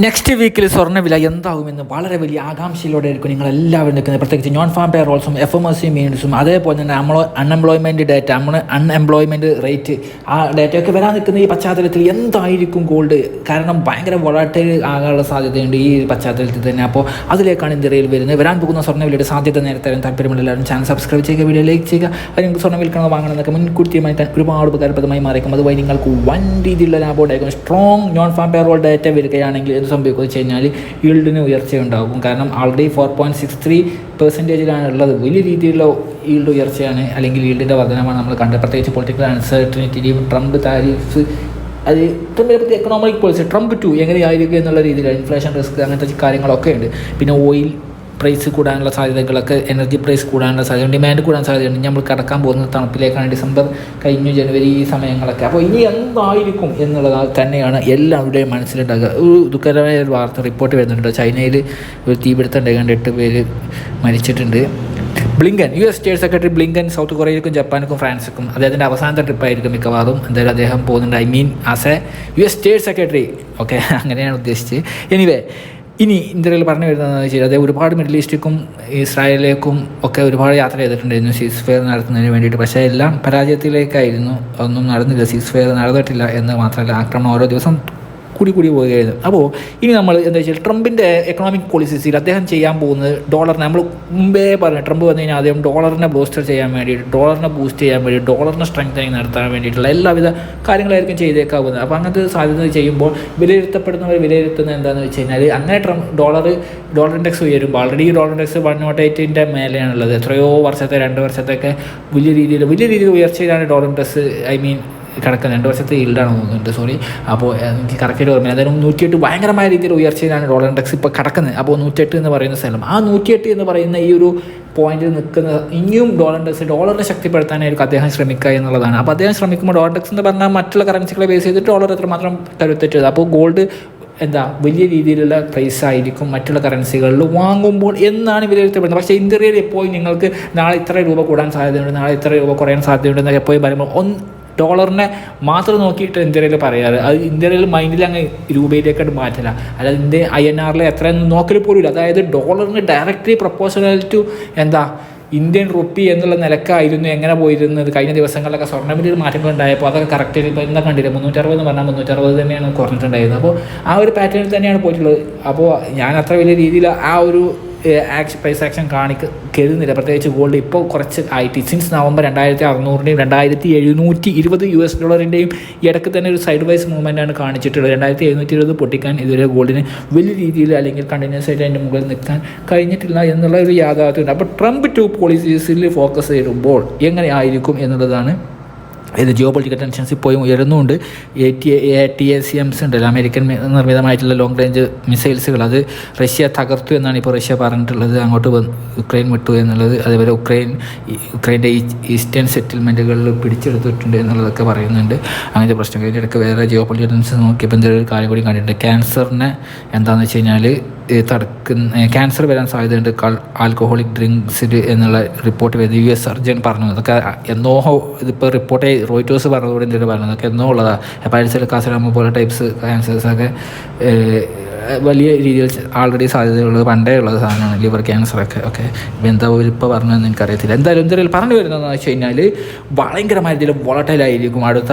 Next വീക്കിൽ സ്വർണവില എന്താകുമെന്ന് വളരെ വലിയ ആകാംക്ഷയിലൂടെ ആയിരിക്കും നിങ്ങൾ എല്ലാവരും നിൽക്കുന്നത്. പ്രത്യേകിച്ച് നോൺ ഫാം പേ റോൾസും എഫ് എം എസ് സി മീൻസും അതേപോലെ തന്നെ നമ്മൾ അൺഎംപ്ലോയ്മെന്റ് ഡേറ്റ നമ്മൾ അൺഎംപ്ലോയ്മെന്റ് റേറ്റ് ആ ഡേറ്റയൊക്കെ വരാൻ നിൽക്കുന്ന ഈ പശ്ചാത്തലത്തിൽ എന്തായിരിക്കും ഗോൾഡ് കാരണം ഭയങ്കര വോളട്ടൈൽ ആകാനുള്ള സാധ്യതയുണ്ട് ഈ പശ്ചാത്തലത്തിൽ തന്നെ. അപ്പോൾ അതിലേക്കാണ് ഇന്ത്യയിൽ വരുന്നത്. വരാൻ പോകുന്ന സ്വർണവിലയുടെ സാധ്യത നേരത്തെ താല്പര്യമുള്ള എല്ലാവരും ചാനൽ സബ്സ്ക്രൈബ് ചെയ്യുക വീഡിയോ ലൈക്ക് ചെയ്യുക. അത് നിങ്ങൾക്ക് സ്വർണ വിൽക്കണം വാങ്ങണമെന്നൊക്കെ മുൻകൂട്ടി തീരുമാനിക്കാൻ ഒരുപാട് ഉപകാരപ്രദമായി മാറിയേക്കും. അതുവഴി നിങ്ങൾക്ക് വൻ രീതിയിലുള്ള ലാഭം ഉണ്ടായിരിക്കും strong non farm pay roll data വരികയാണെങ്കിൽ എന്ത് സംഭവിക്കും വെച്ച് കഴിഞ്ഞാൽ ഈൽഡിന് ഉയർച്ചയുണ്ടാകും. കാരണം already four point six three പെർസെന്റേജിലാണ് ഉള്ളത്. വലിയ രീതിയിലുള്ള ഈൽഡ് ഉയർച്ചയാണ് അല്ലെങ്കിൽ ഈൽഡിന്റെ വർധനമാണ് നമ്മൾ കണ്ടത്. പ്രത്യേകിച്ച് പൊളിറ്റിക്കൽ അൺസർട്ടനിറ്റി ട്രംപ് താരിഫ് അത് ട്രംപിനെ പറ്റി എക്കണോമിക് പോളിസി ട്രംപ് ടു എങ്ങനെയായിരിക്കും എന്നുള്ള രീതിയിൽ ഇൻഫ്ലേഷൻ റിസ്ക് അങ്ങനത്തെ കാര്യങ്ങളൊക്കെ ഉണ്ട്. പിന്നെ ഓയിൽ പ്രൈസ് കൂടാനുള്ള സാധ്യതകളൊക്കെ എനർജി പ്രൈസ് കൂടാനുള്ള സാധ്യത ഡിമാൻഡ് കൂടാൻ സാധ്യതയുണ്ട്. നമ്മൾ കടക്കാൻ പോകുന്ന തണുപ്പിലേക്കാണ് ഡിസംബർ കഴിഞ്ഞു ജനുവരി ഈ സമയങ്ങളൊക്കെ. അപ്പോൾ ഇനി എന്തായിരിക്കും എന്നുള്ളത് തന്നെയാണ് എല്ലാവരുടെയും മനസ്സിലുണ്ടാകുക. ഒരു ദുഃഖകരമായ ഒരു വാർത്ത റിപ്പോർട്ട് വരുന്നുണ്ട്. ചൈനയിൽ ഒരു തീപിടുത്തം ഉണ്ടായി എട്ട് പേര് മരിച്ചിട്ടുണ്ട്. Blinken U S state secretary Blinken South കൊറിയയിലേക്കും ജപ്പാനിക്കും ഫ്രാൻസിക്കും അദ്ദേഹത്തിന്റെ അവസാനത്തെ ട്രിപ്പായിരിക്കും മിക്കവാറും. എന്തായാലും അദ്ദേഹം പോകുന്നുണ്ട്. I mean as a U S state secretary okay അങ്ങനെയാണ് ഉദ്ദേശിച്ചത്. എനിവേ ഇനി ഇന്ത്യയിൽ പറഞ്ഞു വരുന്നതെന്ന് വെച്ചാൽ അദ്ദേഹം ഒരുപാട് മിഡിൽ ഈസ്റ്റിലേക്കും ഇസ്രായേലിലേക്കും ഒക്കെ ഒരുപാട് യാത്ര ചെയ്തിട്ടുണ്ടായിരുന്നു സീസ് ഫെയർ നടത്തുന്നതിന് വേണ്ടിയിട്ട്. പക്ഷേ എല്ലാം പരാജയത്തിലേക്കായിരുന്നു. ഒന്നും നടന്നില്ല സീസ് ഫെയർ നടന്നിട്ടില്ല എന്ന് മാത്രമല്ല ആക്രമണം ഓരോ ദിവസം കൂടി കൂടി പോവുകയായിരുന്നു അപ്പോൾ ഇനി നമ്മൾ എന്താ വെച്ചാൽ ട്രംപിന്റെ എക്കണോമിക് പോളിസീസിൽ അദ്ദേഹം ചെയ്യാൻ പോകുന്നത് ഡോളറിനെ നമ്മൾ മുമ്പേ പറഞ്ഞു ട്രംപ് വന്നു കഴിഞ്ഞാൽ അദ്ദേഹം ഡോളറിനെ ബൂസ്റ്റർ ചെയ്യാൻ വേണ്ടിയിട്ട് ഡോളറിനെ ബൂസ്റ്റ് ചെയ്യാൻ വേണ്ടി ഡോളറിനെ സ്ട്രെങ്തനിങ് നടത്താൻ വേണ്ടിയിട്ടുള്ള എല്ലാവിധ കാര്യങ്ങളായിരിക്കും ചെയ്തേക്കാവുന്നത്. അപ്പോൾ അങ്ങനത്തെ സാധ്യത ചെയ്യുമ്പോൾ വിലയിരുത്തപ്പെടുന്നവർ വിലയിരുത്തുന്നത് എന്താണെന്ന് വെച്ച് കഴിഞ്ഞാൽ അങ്ങനെ ട്രംപ് ഡോളർ ഡോളർ ഇൻഡെക്സ് ഉയരുമ്പോൾ already dollar index one nought എയ്റ്റിന്റെ മേലെയാണുള്ളത്. എത്രയോ വർഷത്തെ രണ്ട് വർഷത്തെയൊക്കെ വലിയ രീതിയിൽ വലിയ രീതിയിൽ ഉയർച്ചയിലാണ് ഡോളർ ഇൻഡെക്സ് ഐ മീൻ കിടക്കുന്നത് രണ്ട് വർഷത്തെ ഈൽഡാണ് തോന്നുന്നുണ്ട് സോറി അപ്പോൾ എനിക്ക് കറക്റ്റായിട്ട് ഓർമ്മ അതായത് നൂറ്റിയെട്ട് ഭയങ്കരമായ രീതിയിൽ ഉയർച്ചയിലാണ് ഡോളർ ഇൻഡെക്സ് ഇപ്പോൾ കിടക്കുന്നത് അപ്പോൾ നൂറ്റിയെട്ട് എന്ന് പറയുന്ന സ്ഥലം. ആ നൂറ്റിയെട്ട് എന്ന് പറയുന്ന ഈ ഒരു പോയിന്റിൽ നിൽക്കുന്ന ഇനിയും ഡോളർ ഇൻഡെക്സ് ഡോളറിനെ ശക്തിപ്പെടുത്താനായിരിക്കും അദ്ദേഹം ശ്രമിക്കുക എന്നുള്ളതാണ്. അപ്പോൾ അദ്ദേഹം ശ്രമിക്കുമ്പോൾ ഡോളർ ഇൻഡെക്സ് എന്ന് പറഞ്ഞാൽ മറ്റുള്ള കറൻസികളെ ബേസ് ചെയ്തിട്ട് ഡോളർ എത്രമാത്രം കരുത്തെറ്റത്. അപ്പോൾ ഗോൾഡ് എന്താ വലിയ രീതിയിലുള്ള പ്രൈസ് ആയിരിക്കും മറ്റുള്ള കറൻസികളിൽ വാങ്ങുമ്പോൾ എന്നാണ് വിലയിരുത്തപ്പെടുന്നത് പക്ഷേ ഇന്ത്യയിൽ എപ്പോഴും നിങ്ങൾക്ക് നാളെ ഇത്ര രൂപ കൂടാൻ സാധ്യതയുണ്ട് നാളെ ഇത്ര രൂപ കുറയാൻ സാധ്യതയുണ്ട് എന്നൊക്കെ എപ്പോഴും പറയുമ്പോൾ ഒന്ന് ഡോളറിനെ മാത്രം നോക്കിയിട്ട് ഇന്ത്യയിൽ പറയാറ്. അത് ഇന്ത്യയിൽ മൈൻഡിൽ അങ്ങ് രൂപയിലേക്കായിട്ട് മാറ്റില്ല. അല്ലാതെ ഇന്ത്യ ഐ എൻ ആറിൽ എത്ര നോക്കൽ പോലും ഇല്ല. അതായത് ഡോളറിന് ഡയറക്റ്റ്ലി പ്രപ്പോസണൽ ടു എന്താ ഇന്ത്യൻ റുപ്പി എന്നുള്ള നിലക്കായിരുന്നു എങ്ങനെ പോയിരുന്നത്. കഴിഞ്ഞ ദിവസങ്ങളിലൊക്കെ സ്വർണവിലയിൽ മാറ്റങ്ങൾ ഉണ്ടായപ്പോൾ അതൊക്കെ കറക്റ്റ് ഇപ്പോൾ എന്താ കണ്ടില്ല? മുന്നൂറ്ററുപത് എന്ന് പറഞ്ഞാൽ മുന്നൂറ്ററുപത് തന്നെയാണ് കുറഞ്ഞിട്ടുണ്ടായിരുന്നത്. അപ്പോൾ ആ ഒരു പാറ്റേണിൽ തന്നെയാണ് പോയിട്ടുള്ളത്. അപ്പോൾ ഞാൻ അത്ര വലിയ രീതിയിൽ ആ ഒരു ആക്ഷൻ പ്രൈസ് ആക്ഷൻ കാണിക്ക കരുതുന്നില്ല. പ്രത്യേകിച്ച് ഗോൾഡ് ഇപ്പോൾ കുറച്ച് ആയിട്ട്. സിൻസ് നവംബർ രണ്ടായിരത്തി അറുന്നൂറിന്റെയും രണ്ടായിരത്തി എഴുന്നൂറ്റി ഇരുപത് യു എസ് ഡോളറിന്റെയും ഇടയ്ക്ക് തന്നെ ഒരു സൈഡ് വൈസ് മൂവ്മെന്റാണ് കാണിച്ചിട്ടുള്ളത്. രണ്ടായിരത്തി എഴുന്നൂറ്റി ഇരുപത് പൊട്ടിക്കാൻ ഇതുവരെ ഗോൾഡിന് വലിയ രീതിയിൽ അല്ലെങ്കിൽ കണ്ടിന്യൂസ് ആയിട്ട് അതിന്റെ മുകളിൽ നിൽക്കാൻ കഴിഞ്ഞിട്ടില്ല എന്നുള്ള ഒരു യാഥാർത്ഥ്യമുണ്ട്. അപ്പോൾ ട്രംപ് ടു പോളിസീസിൽ ഫോക്കസ് ചെയ്യുമ്പോൾ എങ്ങനെ ആയിരിക്കും എന്നുള്ളതാണ് ഇത് ജിയോ പൊളിറ്റിക്കൽ ടെൻഷൻസ് ഇപ്പോഴും ഉയരുന്നുണ്ട്. A T A T A C MS ഉണ്ടല്ലോ അമേരിക്കൻ നിർമ്മിതമായിട്ടുള്ള ലോങ് റേഞ്ച് മിസൈൽസുകൾ അത് റഷ്യ തകർത്തു എന്നാണ് ഇപ്പോൾ റഷ്യ പറഞ്ഞിട്ടുള്ളത്. അങ്ങോട്ട് യുക്രൈൻ വിട്ടു എന്നുള്ളത്. അതേപോലെ ഉക്രൈൻ ഉക്രൈന്റെ ഈസ്റ്റേൺ സെറ്റിൽമെന്റുകളിൽ പിടിച്ചെടുത്തിട്ടുണ്ട് എന്നുള്ളതൊക്കെ പറയുന്നുണ്ട്. അങ്ങനത്തെ പ്രശ്നങ്ങൾ. ഇതിന്റെ ഇടയ്ക്ക് വേറെ ജിയോ പൊളിറ്റിക്കൽ ടെൻഷൻസ് നോക്കിയപ്പോൾ എന്തൊരു കാര്യം കൂടി കണ്ടിട്ടുണ്ട്. ക്യാൻസറിനെ എന്താണെന്ന് വെച്ച് കഴിഞ്ഞാൽ തടുക്കുന്ന ക്യാൻസർ വരാൻ സാധ്യതയുണ്ട്. ആൽക്കഹോളിക് ഡ്രിങ്ക്സിൽ എന്നുള്ള റിപ്പോർട്ട് വരുന്നത് യു എസ് സർജൻ പറഞ്ഞു. അതൊക്കെ എന്നോ ഇതിപ്പോൾ റിപ്പോർട്ട് റോയിറ്റോസ് പറഞ്ഞതോടെ എന്തെങ്കിലും പറഞ്ഞത് അതൊക്കെ എന്നോ ഉള്ളതാണ് ഹെപ്പാറ്റൈറ്റിസ് കാസറാമ പോലെ ടൈപ്സ് ക്യാൻസേഴ്സൊക്കെ വലിയ രീതിയിൽ ആൾറെഡി സാധ്യതയുള്ളത് പണ്ടേ ഉള്ള സാധനമാണ്. ലിവർ ക്യാൻസറൊക്കെ ഓക്കെ ഇപ്പം എന്താ ഇപ്പോൾ പറഞ്ഞതെന്ന് എനിക്കറിയത്തില്ല. എന്തായാലും എന്തായാലും പറഞ്ഞു വരുന്നതെന്ന് വെച്ച് കഴിഞ്ഞാൽ ഭയങ്കരമായ രീതിയിൽ വോളട്ടൈലായിരിക്കും അടുത്ത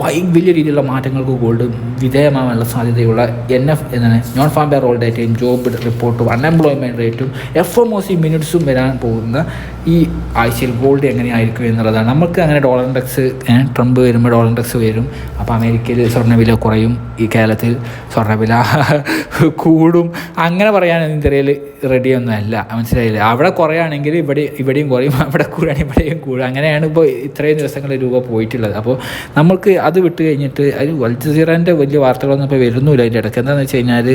വലിയ രീതിയിലുള്ള മാറ്റങ്ങൾക്ക് ഗോൾഡ് വിധേയമാകാനുള്ള സാധ്യതയുള്ള എൻ എഫ് എന്താണ് നോൺ ഫാം ബെയർ റോൾ ഡേറ്റയും ജോബ് റിപ്പോർട്ടും അൺഎംപ്ലോയ്മെന്റ് റേറ്റും എഫ് എം ഒ സി മിനിറ്റ്സും വരാൻ പോകുന്ന ഈ ആഴ്ചയിൽ ഗോൾഡ് എങ്ങനെയായിരിക്കും എന്നുള്ളതാണ്. നമുക്ക് അങ്ങനെ ഡോളർ ഇൻഡെക്സ് ട്രംപ് വരുമ്പോൾ ഡോളർ ഇൻഡെക്സ് വരും. അപ്പോൾ അമേരിക്കയിൽ സ്വർണവില കുറയും. ഈ കേരളത്തിൽ സ്വർണവില കൂടും. അങ്ങനെ പറയാൻ ഇന്ത്യയിൽ റെഡിയൊന്നും അല്ല. മനസ്സിലായില്ലേ? അവിടെ കുറയാണെങ്കിൽ ഇവിടെ ഇവിടെയും കുറയും. അവിടെ കൂടുകയാണെങ്കിൽ ഇവിടെയും കൂടും. അങ്ങനെയാണ് ഇപ്പോൾ ഇത്രയും ദിവസങ്ങൾ രൂപ പോയിട്ടുള്ളത്. അപ്പോൾ നമുക്ക് അത് വിട്ട് കഴിഞ്ഞിട്ട് അത് വൽജസീറന്റെ വലിയ വാർത്തകളൊന്നും ഇപ്പോൾ വരുന്നില്ല അതിന്റെ ഇടയ്ക്ക്. എന്താണെന്ന് വെച്ച് കഴിഞ്ഞാൽ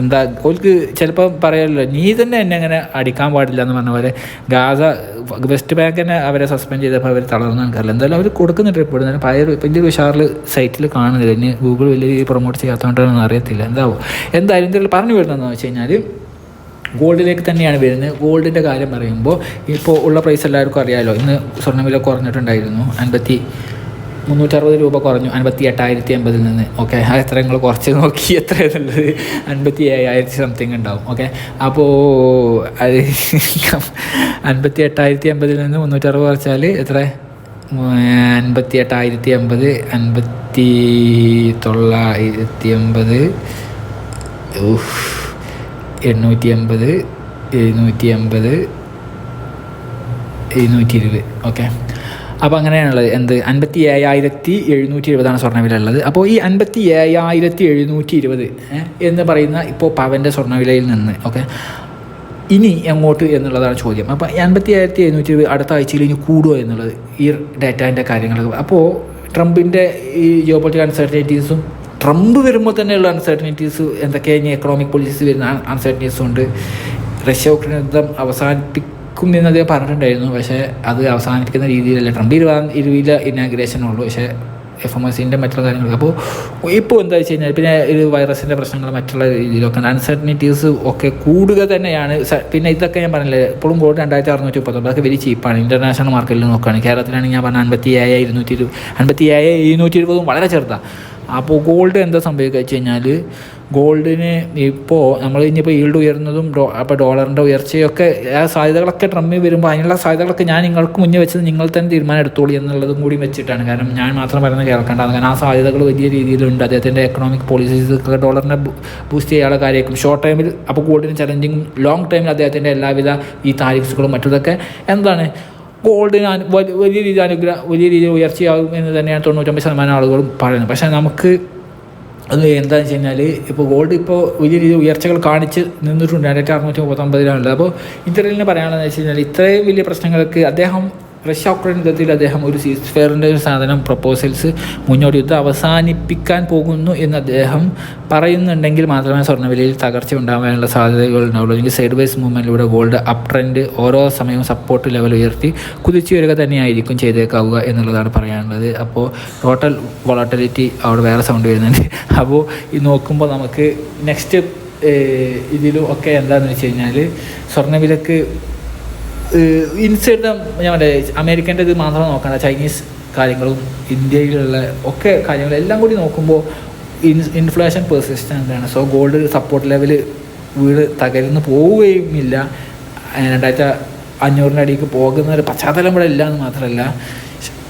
എന്താ ഓൾക്ക് ചിലപ്പോൾ പറയാമല്ലോ നീ തന്നെ എന്നെ അങ്ങനെ അടിക്കാൻ പാടില്ല എന്ന് പറഞ്ഞ പോലെ ഗാസ വെസ്റ്റ് ബാങ്ക് തന്നെ അവരെ സസ്പെൻഡ് ചെയ്തപ്പോൾ അവർ തളർന്നു കാരണം എന്തായാലും അവർ കൊടുക്കുന്നുണ്ട് റിപ്പോർട്ട് തന്നെ. പഴയ വലിയ ഉഷാറിൽ സൈറ്റിൽ കാണുന്നില്ല. ഇനി ഗൂഗിൾ വലിയ പ്രൊമോട്ട് ചെയ്യാത്തതുകൊണ്ടാണെന്ന് അറിയത്തില്ല. എന്താവും? എന്തായാലും ഇതിൽ പറഞ്ഞു വരുന്നതെന്ന് വെച്ച് കഴിഞ്ഞാൽ ഗോൾഡിലേക്ക് തന്നെയാണ് വരുന്നത്. ഗോൾഡിന്റെ കാര്യം പറയുമ്പോൾ ഇപ്പോൾ ഉള്ള പ്രൈസ് എല്ലാവർക്കും അറിയാമല്ലോ ഇന്ന് സ്വർണവില കുറഞ്ഞിട്ടുണ്ടായിരുന്നു. അൻപത്തി മുന്നൂറ്ററുപത് രൂപ കുറഞ്ഞു. അൻപത്തി എട്ടായിരത്തി അമ്പതിൽ നിന്ന്. ഓക്കെ ആ എത്ര നിങ്ങൾ കുറച്ച് നോക്കി എത്ര എന്നുള്ളത്. അൻപത്തി ഏഴായിരത്തി സംതിങ് ഉണ്ടാവും. ഓക്കെ അപ്പോൾ അത് അൻപത്തി എട്ടായിരത്തി അമ്പതിൽ നിന്ന് മുന്നൂറ്ററുപത് കുറച്ചാൽ എത്ര? അൻപത്തി എട്ടായിരത്തി അമ്പത് അൻപത്തി തൊള്ളായിരത്തി എൺപത് എണ്ണൂറ്റി അമ്പത് എഴുന്നൂറ്റി അമ്പത് എഴുന്നൂറ്റി ഇരുപത് ഓക്കെ അപ്പോൾ അങ്ങനെയാണുള്ളത്. എന്ത്? അൻപത്തി ഏഴായിരത്തി എഴുന്നൂറ്റി ഇരുപതാണ് സ്വർണവില ഉള്ളത് അപ്പോൾ ഈ അൻപത്തി ഏഴായിരത്തി എഴുന്നൂറ്റി ഇരുപത് എന്ന് പറയുന്ന ഇപ്പോൾ പവന്റെ സ്വർണവിലയിൽ നിന്ന് ഓക്കെ ഇനി എങ്ങോട്ട് എന്നുള്ളതാണ് ചോദ്യം. അപ്പോൾ അൻപത്തി ഏഴായിരത്തി എഴുന്നൂറ്റി ഇരുപത് അടുത്ത ആഴ്ചയിൽ ഇനി കൂടുമോ എന്നുള്ളത് ഈ ഡേറ്റാന്റെ കാര്യങ്ങൾ അപ്പോൾ ട്രംപിന്റെ ഈ ജിയോ പൊളിറ്റിക്കൽ അൺസർട്ടനിറ്റീസും ട്രംപ് വരുമ്പോൾ തന്നെയുള്ള അൺസർട്ടനിറ്റീസ് എന്തൊക്കെയാണ് ഇനി എക്കണോമിക് പോളിസീസ് വരുന്ന അൺസർട്ടനിറ്റീസും ഉണ്ട്. റഷ്യ ഉക്രൈൻ യുദ്ധം അവസാനിപ്പിക്കും എന്ന് അദ്ദേഹം പറഞ്ഞിട്ടുണ്ടായിരുന്നു. പക്ഷേ അത് അവസാനിപ്പിക്കുന്ന രീതിയിലല്ല. ട്രംപ് ഇരുപതാം ഇരുപതിലെ ഇനാഗ്രേഷൻ ഉള്ളൂ. പക്ഷേ എഫ് എം എസിന്റെ മറ്റുള്ള കാര്യങ്ങളൊക്കെ. അപ്പോൾ ഇപ്പോൾ എന്താ വെച്ച് കഴിഞ്ഞാൽ പിന്നെ ഒരു വൈറസിന്റെ പ്രശ്നങ്ങൾ മറ്റുള്ള രീതിയിലൊക്കെ അൺസർട്ടനിറ്റീസ് ഒക്കെ കൂടുക തന്നെയാണ്. പിന്നെ ഇതൊക്കെ ഞാൻ പറഞ്ഞില്ലേ ഇപ്പോഴും ഗോൾഡ് രണ്ടായിരത്തി അറുന്നൂറ്റി മുപ്പത്തൊമ്പത് അതൊക്കെ വെരി ചീപ്പാണ് ഇന്റർനാഷണൽ മാർക്കറ്റിൽ നോക്കുകയാണ് കേരളത്തിലാണെങ്കിൽ ഞാൻ പറഞ്ഞ അൻപത്തി ഏഴ് ഇരുന്നൂറ്റി ഇരുപത് അൻപത്തി ഏഴ് ഇരുന്നൂറ്റി ഇരുപതും വളരെ ചെറുതാണ് അപ്പോൾ ഗോൾഡ് എന്താ സംഭവിക്കുക വെച്ച് കഴിഞ്ഞാൽ ഗോൾഡിന് ഇപ്പോൾ നമ്മൾ ഇനിയിപ്പോൾ ഈൽഡ് ഉയർന്നതും ഡോ അപ്പോൾ ഡോളറിന്റെ ഉയർച്ചയൊക്കെ ആ സാധ്യതകളൊക്കെ ട്രമ്മി വരുമ്പോൾ അതിനുള്ള സാധ്യതകളൊക്കെ ഞാൻ നിങ്ങൾക്ക് മുന്നേ വെച്ചത് നിങ്ങൾ തന്നെ തീരുമാനം എടുത്തോളൂ എന്നുള്ളതും കൂടി വെച്ചിട്ടാണ്. കാരണം ഞാൻ മാത്രം പറയുന്നത് കേൾക്കേണ്ടതാണ് കാരണം ആ സാധ്യതകൾ വലിയ രീതിയിലുണ്ട്. അദ്ദേഹത്തിന്റെ എക്കണോമിക് പോളിസീസൊക്കെ ഡോളറിനെ ബൂസ്റ്റ് ചെയ്യാനുള്ള കാര്യമായിരിക്കും ഷോർട്ട് ടൈമിൽ അപ്പോൾ ഗോൾഡിന് ചലഞ്ചിങ്ങും ലോങ് ടൈമിൽ അദ്ദേഹത്തിന്റെ എല്ലാവിധ ഈ താരിഫ്സുകളും മറ്റതൊക്കെ എന്താണ്? ഗോൾഡിന് വലിയ രീതിയിൽ അനുഗ്രഹ വലിയ രീതിയിൽ ഉയർച്ചയാകും എന്ന് തന്നെയാണ് തൊണ്ണൂറ്റൊമ്പത് ശതമാനം ആളുകളും പറയുന്നത്. പക്ഷേ നമുക്ക് അത് എന്താണെന്ന് വെച്ച് കഴിഞ്ഞാൽ ഇപ്പോൾ ഗോൾഡ് ഇപ്പോൾ വലിയ രീതിയിൽ ഉയർച്ചകൾ കാണിച്ച് നിന്നിട്ടുണ്ട്. രണ്ടായിരത്തി അറുന്നൂറ്റി മുപ്പത്തൊമ്പതിലാണുള്ളത് അപ്പോൾ ഇത്രയിലിന് പറയാനുള്ളതെന്ന് വെച്ച് കഴിഞ്ഞാൽ ഇത്രയും വലിയ പ്രശ്നങ്ങൾക്ക് അദ്ദേഹം റഷ്യ ഉക്രൈൻ യുദ്ധത്തിൽ അദ്ദേഹം ഒരു സീസ് ഫെയറിന്റെ ഒരു സാധനം പ്രപ്പോസൽസ് മുന്നോട്ട് യുദ്ധം അവസാനിപ്പിക്കാൻ പോകുന്നു എന്ന് അദ്ദേഹം പറയുന്നുണ്ടെങ്കിൽ മാത്രമേ സ്വർണവിലയിൽ തകർച്ച ഉണ്ടാകാനുള്ള സാധ്യതകൾ ഉണ്ടാവുള്ളൂ. അല്ലെങ്കിൽ സൈഡ് വൈസ് മൂവ്മെന്റിലൂടെ ഗോൾഡ് അപ് ട്രെൻഡ് ഓരോ സമയവും സപ്പോർട്ട് ലെവൽ ഉയർത്തി കുതിച്ചു വരിക തന്നെയായിരിക്കും ചെയ്തേക്കാവുക എന്നുള്ളതാണ് പറയാനുള്ളത്. അപ്പോൾ ടോട്ടൽ വോളട്ടിലിറ്റി അവിടെ വേറെ സൗണ്ട് വരുന്നുണ്ട്. അപ്പോൾ ഇത് നോക്കുമ്പോൾ നമുക്ക് നെക്സ്റ്റ് ഇതിലും ഒക്കെ എന്താണെന്ന് വെച്ച് കഴിഞ്ഞാൽ സ്വർണവിലക്ക് ഇൻസൈഡ് ഞാൻ പറയാം അമേരിക്കന്റെ ഇത് മാത്രം നോക്കണ്ട ചൈനീസ് കാര്യങ്ങളും ഇന്ത്യയിലുള്ള ഒക്കെ കാര്യങ്ങളും എല്ലാം കൂടി നോക്കുമ്പോൾ ഇൻ ഇൻഫ്ലേഷൻ പെർസിസ്റ്റന്റ് ആണ്. സോ ഗോൾഡ് സപ്പോർട്ട് ലെവൽ വീട് തകർന്ന് പോവുകയുമില്ല. രണ്ടായിരത്തി അഞ്ഞൂറിന്റെ അടിക്ക് പോകുന്ന ഒരു പശ്ചാത്തലം ഇവിടെ ഇല്ല എന്ന് മാത്രമല്ല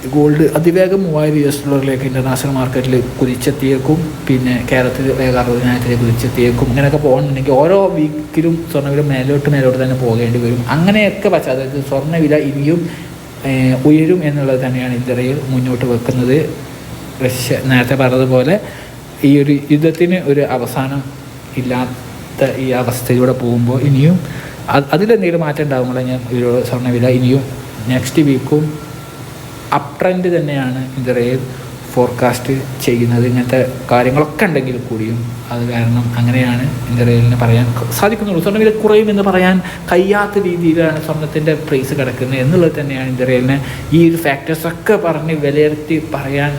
ഗോൾഡ് അതിവേഗം മൂവായിരം യു എസ് ഡോളറിലേക്ക് ഇന്റർനാഷണൽ മാർക്കറ്റിൽ കുതിച്ചെത്തിയേക്കും. പിന്നെ കേരളത്തിൽ വേഗം അറുപതിനായിരത്തിലേക്ക് കുതിച്ചെത്തിയേക്കും. ഇങ്ങനെയൊക്കെ പോകണമെന്നുണ്ടെങ്കിൽ ഓരോ വീക്കിലും സ്വർണവില മേലോട്ട് മേലോട്ട് തന്നെ പോകേണ്ടി വരും. അങ്ങനെയൊക്കെ പശ്ചാത്തലത്തിൽ സ്വർണവില ഇനിയും ഉയരും എന്നുള്ളത് തന്നെയാണ് ഇന്ത്യയിൽ മുന്നോട്ട് വെക്കുന്നത്. റഷ്യ നേരത്തെ പറഞ്ഞതുപോലെ ഈ ഒരു യുദ്ധത്തിന് ഒരു അവസാനം ഇല്ലാത്ത ഈ അവസ്ഥയിലൂടെ പോകുമ്പോൾ ഇനിയും അത് അതിലെന്തെങ്കിലും മാറ്റം ഉണ്ടാകുമ്പോൾ ഞാൻ ഇതിലൂടെ സ്വർണവില ഇനിയും നെക്സ്റ്റ് വീക്കും അപ് ട്രെൻഡ് തന്നെയാണ് ഇന്ത്യയിൽ ഫോർകാസ്റ്റ് ചെയ്യുന്നത്. ഇങ്ങനത്തെ കാര്യങ്ങളൊക്കെ ഉണ്ടെങ്കിൽ കൂടിയും അത് കാരണം അങ്ങനെയാണ് ഇന്ത്യയിലിന് പറയാൻ സാധിക്കുന്നുള്ളൂ. സ്വർണവില കുറയും എന്ന് പറയാൻ കഴിയാത്ത രീതിയിലാണ് സ്വർണത്തിന്റെ പ്രൈസ് കിടക്കുന്നത് എന്നുള്ളത് തന്നെയാണ് ഇന്ത്യയിലിനെ ഈ ഒരു ഫാക്ടേഴ്സൊക്കെ പറഞ്ഞ് വിലയിരുത്തി പറയാൻ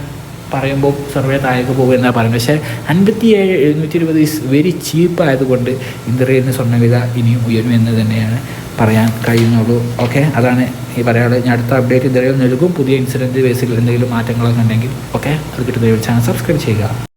പറയുമ്പോൾ സർവേ താഴേക്ക് പോകും എന്നാണ് പറയുന്നത്. പക്ഷേ അൻപത്തി ഏഴ് എഴുന്നൂറ്റി ഇരുപത് ഇസ് വെരി ചീപ്പ് ആയതുകൊണ്ട് ഇന്ത്യയിൽ നിന്ന് സ്വർണവില ഇനിയും ഉയരും എന്ന് തന്നെയാണ് പറയാൻ കഴിയുന്നുള്ളൂ. ഓക്കെ അതാണ് ഈ പറയാനുള്ളത്. ഞാൻ അടുത്ത അപ്ഡേറ്റ് ഇന്ത്യയിൽ നൽകും. പുതിയ ഇൻസിഡന്റ് ബേസിൽ എന്തെങ്കിലും മാറ്റങ്ങളൊക്കെ ഉണ്ടെങ്കിൽ ഓക്കെ അത് കിട്ടുന്ന ചാനൽ സബ്സ്ക്രൈബ് ചെയ്യുക.